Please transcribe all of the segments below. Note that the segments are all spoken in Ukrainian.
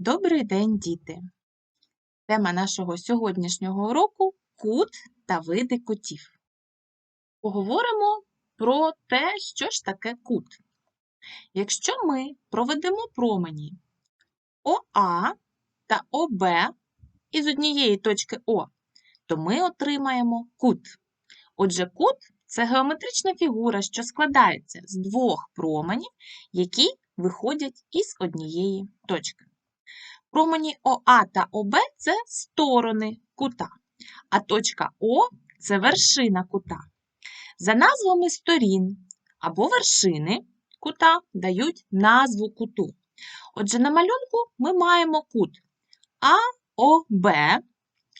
Добрий день, діти! Тема нашого сьогоднішнього уроку кут та види кутів. Поговоримо про те, що ж таке кут. Якщо ми проведемо промені ОА та ОБ із однієї точки О, то ми отримаємо кут. Отже, кут це геометрична фігура, що складається з двох променів, які виходять із однієї точки. Промені ОА та ОБ це сторони кута, а точка О це вершина кута. За назвами сторін або вершини кута дають назву куту. Отже, на малюнку ми маємо кут АОБ,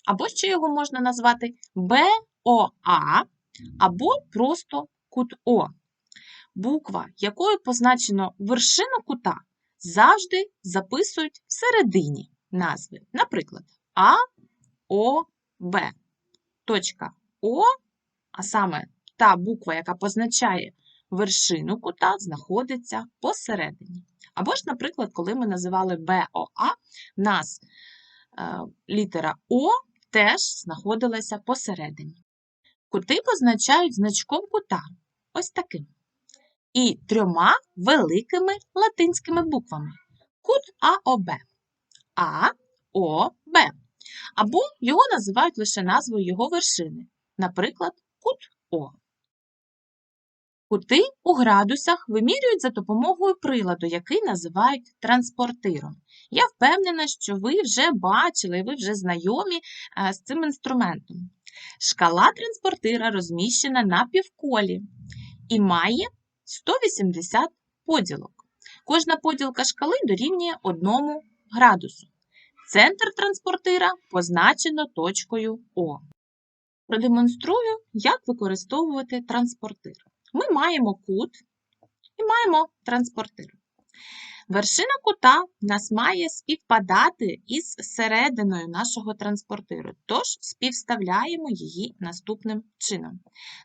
або ще його можна назвати БОА, або просто кут О. Буква, якою позначено вершину кута, завжди записують всередині назви. Наприклад, А, О, Б. Точка О, а саме та буква, яка позначає вершину кута, знаходиться посередині. Або ж, наприклад, коли ми називали БОА, в нас е, літера О теж знаходилася посередині. Кути позначають значком кута. Ось таким і трьома великими латинськими буквами кут АОБ. А, О, Б. Або його називають лише назвою його вершини, наприклад, кут О. Кути у градусах вимірюють за допомогою приладу, який називають транспортиром. Я впевнена, що ви вже бачили, ви вже знайомі е, з цим інструментом. Шкала транспортира розміщена на півколі і має 180 поділок. Кожна поділка шкали дорівнює 1 градусу. Центр транспортира позначено точкою О. Продемонструю, як використовувати транспортир. Ми маємо кут і маємо транспортир. Вершина кута в нас має співпадати із серединою нашого транспортиру, тож співставляємо її наступним чином.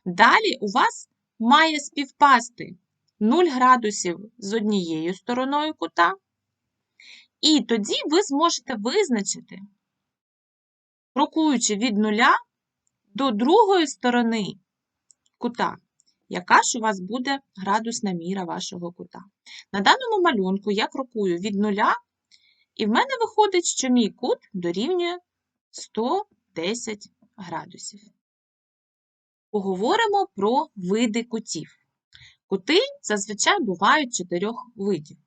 Далі у вас має співпасти 0 градусів з однією стороною кута, і тоді ви зможете визначити, крокуючи від нуля до другої сторони кута, яка ж у вас буде градусна міра вашого кута. На даному малюнку я крокую від нуля, і в мене виходить, що мій кут дорівнює 110 градусів. Поговоримо про види кутів. Кути зазвичай бувають чотирьох видів.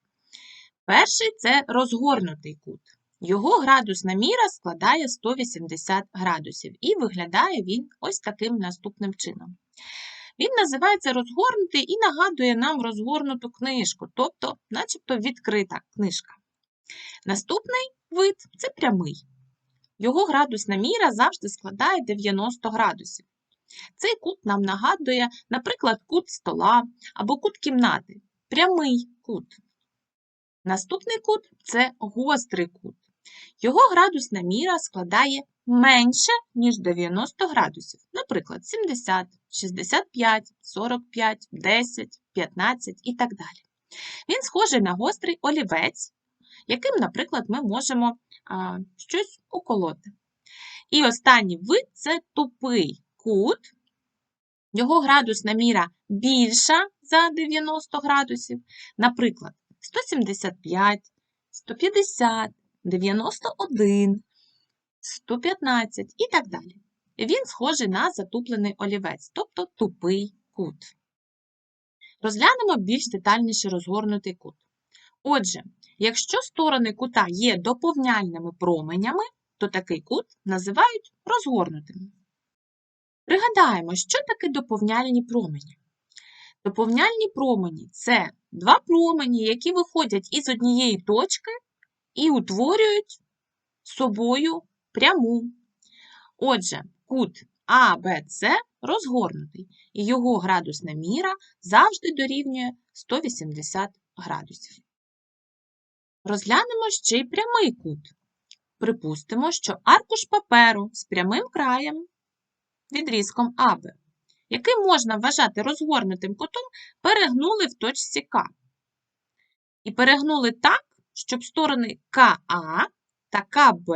Перший це розгорнутий кут. Його градусна міра складає 180 градусів, і виглядає він ось таким наступним чином. Він називається розгорнутий і нагадує нам розгорнуту книжку, тобто, начебто, відкрита книжка. Наступний вид це прямий. Його градусна міра завжди складає 90 градусів. Цей кут нам нагадує, наприклад, кут стола або кут кімнати, прямий кут. Наступний кут це гострий кут. Його градусна міра складає менше, ніж 90 градусів, наприклад, 70, 65, 45, 10, 15 і так далі. Він схожий на гострий олівець, яким, наприклад, ми можемо а, щось уколоти. І останній вид це тупий кут, його градусна міра більша за 90 градусів, наприклад, 175, 150, 91, 115 і так далі. Він схожий на затуплений олівець, тобто тупий кут. Розглянемо більш детальніше розгорнутий кут. Отже, якщо сторони кута є доповняльними променями, то такий кут називають розгорнутим. Пригадаємо, що таке доповняльні промені. Доповняльні промені це два промені, які виходять із однієї точки і утворюють собою пряму. Отже, кут АБЦ розгорнутий, і його градусна міра завжди дорівнює 180 градусів. Розглянемо ще й прямий кут. Припустимо, що аркуш паперу з прямим краєм відрізком АБ, який можна вважати розгорнутим кутом, перегнули в точці К. І перегнули так, щоб сторони КА та КБ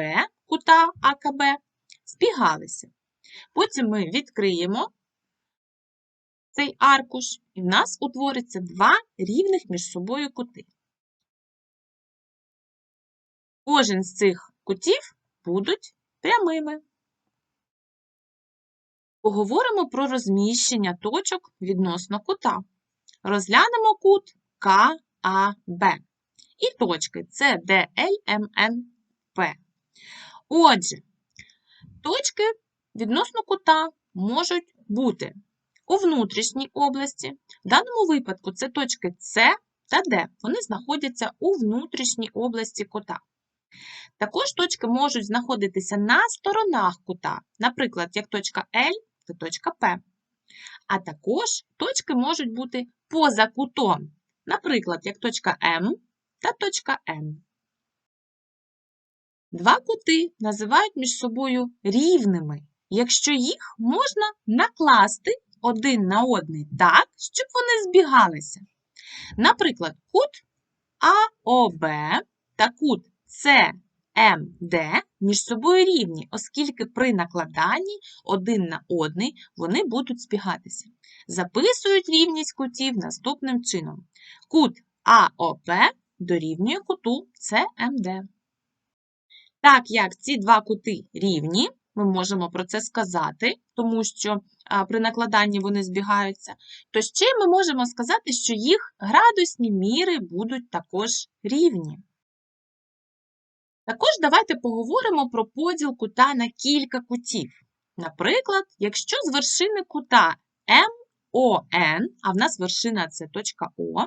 кута АКБ збігалися. Потім ми відкриємо цей аркуш, і в нас утвориться два рівних між собою кути. Кожен з цих кутів будуть прямими. Поговоримо про розміщення точок відносно кута. Розглянемо кут КАБ і точки CDLMNP. Отже, точки відносно кута можуть бути у внутрішній області. В даному випадку це точки С та Д. Вони знаходяться у внутрішній області кута. Також точки можуть знаходитися на сторонах кута, наприклад, як точка L та точка П. А також точки можуть бути поза кутом, наприклад, як точка М та точка Н. Два кути називають між собою рівними, якщо їх можна накласти один на одний так, щоб вони збігалися. Наприклад, кут АОБ та кут СМД між собою рівні, оскільки при накладанні один на одний вони будуть збігатися. Записують рівність кутів наступним чином. Кут АОП дорівнює куту СМД. Так як ці два кути рівні, ми можемо про це сказати, тому що при накладанні вони збігаються, то ще ми можемо сказати, що їх градусні міри будуть також рівні. Також давайте поговоримо про поділ кута на кілька кутів. Наприклад, якщо з вершини кута МОН, а в нас вершина це точка О,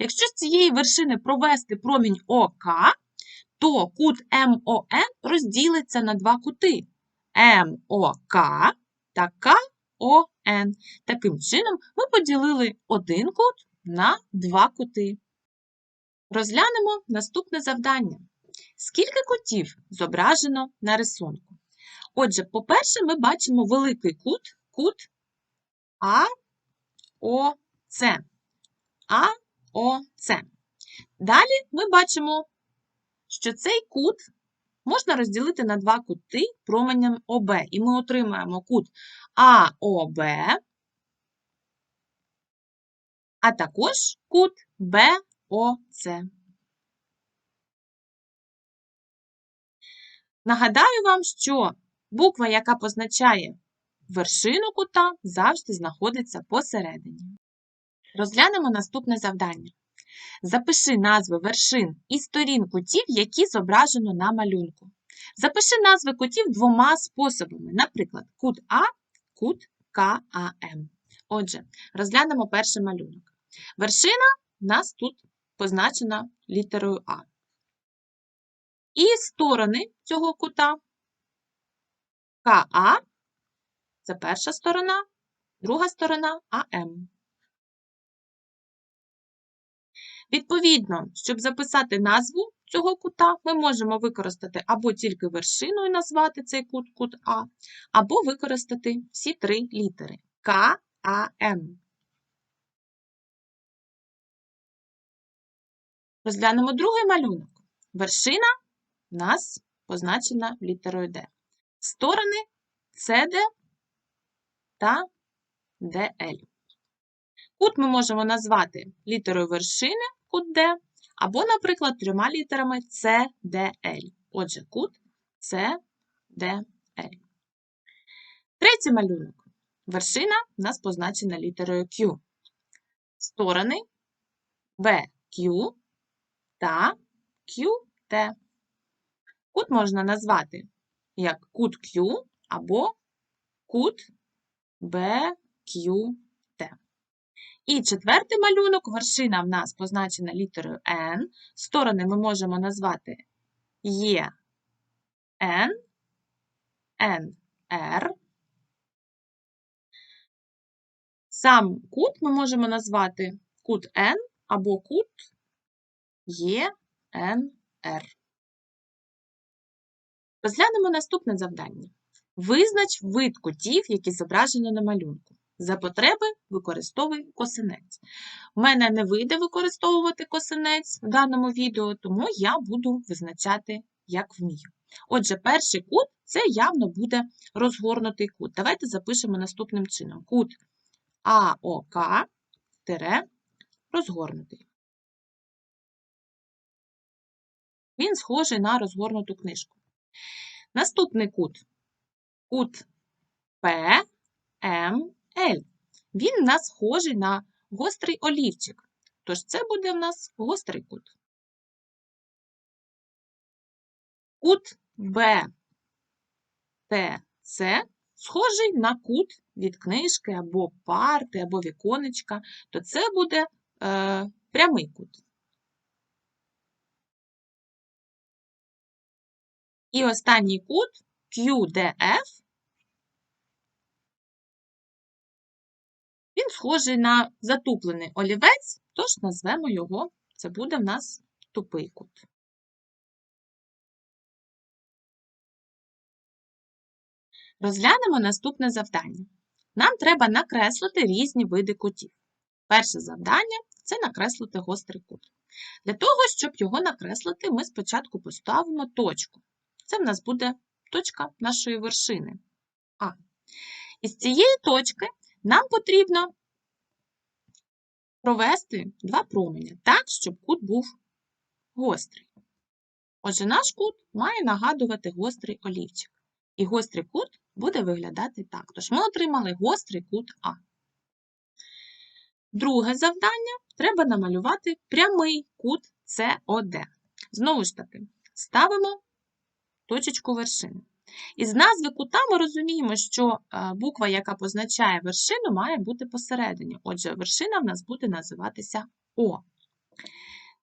якщо з цієї вершини провести промінь ОК, то кут МОН розділиться на два кути МОК та КОН. Таким чином, ми поділили один кут на два кути. Розглянемо наступне завдання. Скільки кутів зображено на рисунку? Отже, по-перше, ми бачимо великий кут, кут АОЦ. АОЦ. Далі ми бачимо, що цей кут можна розділити на два кути променем ОБ. І ми отримаємо кут АОБ, а також кут БОЦ. Нагадаю вам, що буква, яка позначає вершину кута, завжди знаходиться посередині. Розглянемо наступне завдання. Запиши назви вершин і сторін кутів, які зображено на малюнку. Запиши назви кутів двома способами, наприклад, кут А, кут КАМ. Отже, розглянемо перший малюнок. Вершина в нас тут позначена літерою А. І сторони цього кута КА це перша сторона, друга сторона АМ. Відповідно, щоб записати назву цього кута, ми можемо використати або тільки вершину і назвати цей кут кут А, або використати всі три літери К, А, М. Розглянемо другий малюнок. Вершина у нас позначена літерою Д. Сторони СД та ДЛ. Кут ми можемо назвати літерою вершини кут D, або, наприклад, трьома літерами CDL. Отже, кут CDL. Третій малюнок. Вершина у нас позначена літерою Q. Сторони BQ та QT. Кут можна назвати як кут Q або кут BQT. І четвертий малюнок, вершина в нас позначена літерою N. Сторони ми можемо назвати Е, N, N, Сам кут ми можемо назвати кут N або кут Е, R. Розглянемо наступне завдання. Визнач вид кутів, які зображені на малюнку. За потреби використовуй косинець. У мене не вийде використовувати косинець в даному відео, тому я буду визначати, як вмію. Отже, перший кут це явно буде розгорнутий кут. Давайте запишемо наступним чином: кут АОК розгорнутий. Він схожий на розгорнуту книжку. Наступний кут кут ПМЛ. Він у нас схожий на гострий олівчик. Тож це буде в нас гострий кут. Кут БТЦ схожий на кут від книжки або парти, або віконечка, то це буде е, прямий кут. І останній кут QDF, він схожий на затуплений олівець, тож назвемо його, це буде в нас тупий кут. Розглянемо наступне завдання. Нам треба накреслити різні види кутів. Перше завдання це накреслити гострий кут. Для того, щоб його накреслити, ми спочатку поставимо точку. Це в нас буде точка нашої вершини А. І з цієї точки нам потрібно провести два променя так, щоб кут був гострий. Отже, наш кут має нагадувати гострий олівчик. І гострий кут буде виглядати так. Тож ми отримали гострий кут А. Друге завдання треба намалювати прямий кут СОД. Знову ж таки, ставимо точечку вершини. Із назви кута ми розуміємо, що е, буква, яка позначає вершину, має бути посередині. Отже, вершина в нас буде називатися О.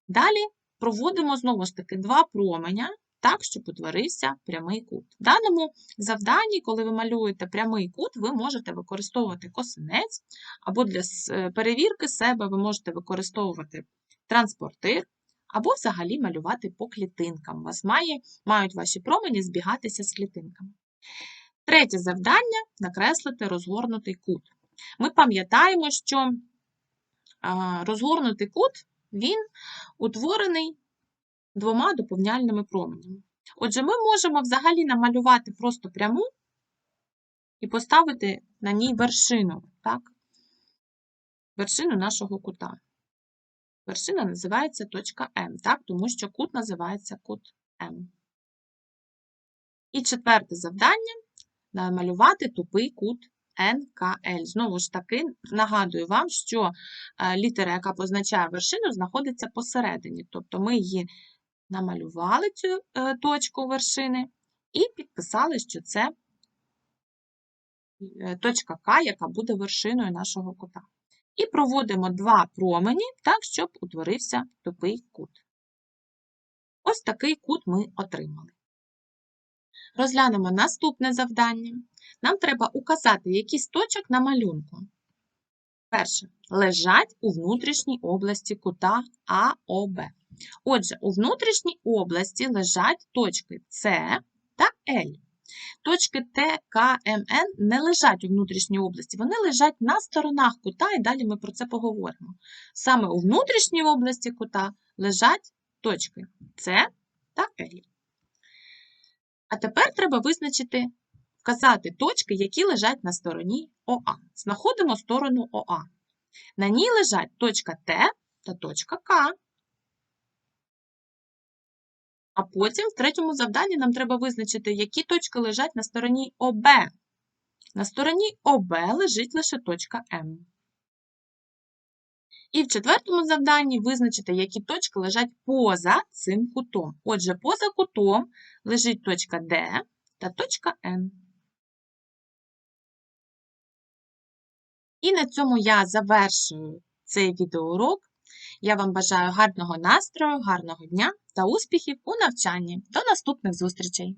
Далі проводимо знову ж таки два променя, так, щоб утворився прямий кут. В даному завданні, коли ви малюєте прямий кут, ви можете використовувати косинець, або для е, перевірки себе ви можете використовувати транспортир, або взагалі малювати по клітинкам. У вас має, мають ваші промені збігатися з клітинками. Третє завдання накреслити розгорнутий кут. Ми пам'ятаємо, що розгорнутий кут він утворений двома доповняльними променями. Отже, ми можемо взагалі намалювати просто пряму і поставити на ній вершину, так? вершину нашого кута. Вершина називається точка М, так? тому що кут називається кут М. І четверте завдання намалювати тупий кут НКЛ. Знову ж таки, нагадую вам, що е, літера, яка позначає вершину, знаходиться посередині. Тобто ми її намалювали цю е, точку вершини і підписали, що це е, точка К, яка буде вершиною нашого кута. І проводимо два промені так, щоб утворився тупий кут. Ось такий кут ми отримали. Розглянемо наступне завдання. Нам треба указати якийсь точок на малюнку. Перше. Лежать у внутрішній області кута АОБ. Отже, у внутрішній області лежать точки С та Л. Точки Т, К, М, Н не лежать у внутрішній області, вони лежать на сторонах кута, і далі ми про це поговоримо. Саме у внутрішній області кута лежать точки С та Л. А тепер треба визначити, вказати точки, які лежать на стороні ОА. Знаходимо сторону ОА. На ній лежать точка Т та точка К. А потім в третьому завданні нам треба визначити, які точки лежать на стороні ОБ. На стороні ОБ лежить лише точка М. І в четвертому завданні визначити, які точки лежать поза цим кутом. Отже, поза кутом лежить точка Д та точка Н. І на цьому я завершую цей відеоурок. Я вам бажаю гарного настрою, гарного дня та успіхів у навчанні. До наступних зустрічей!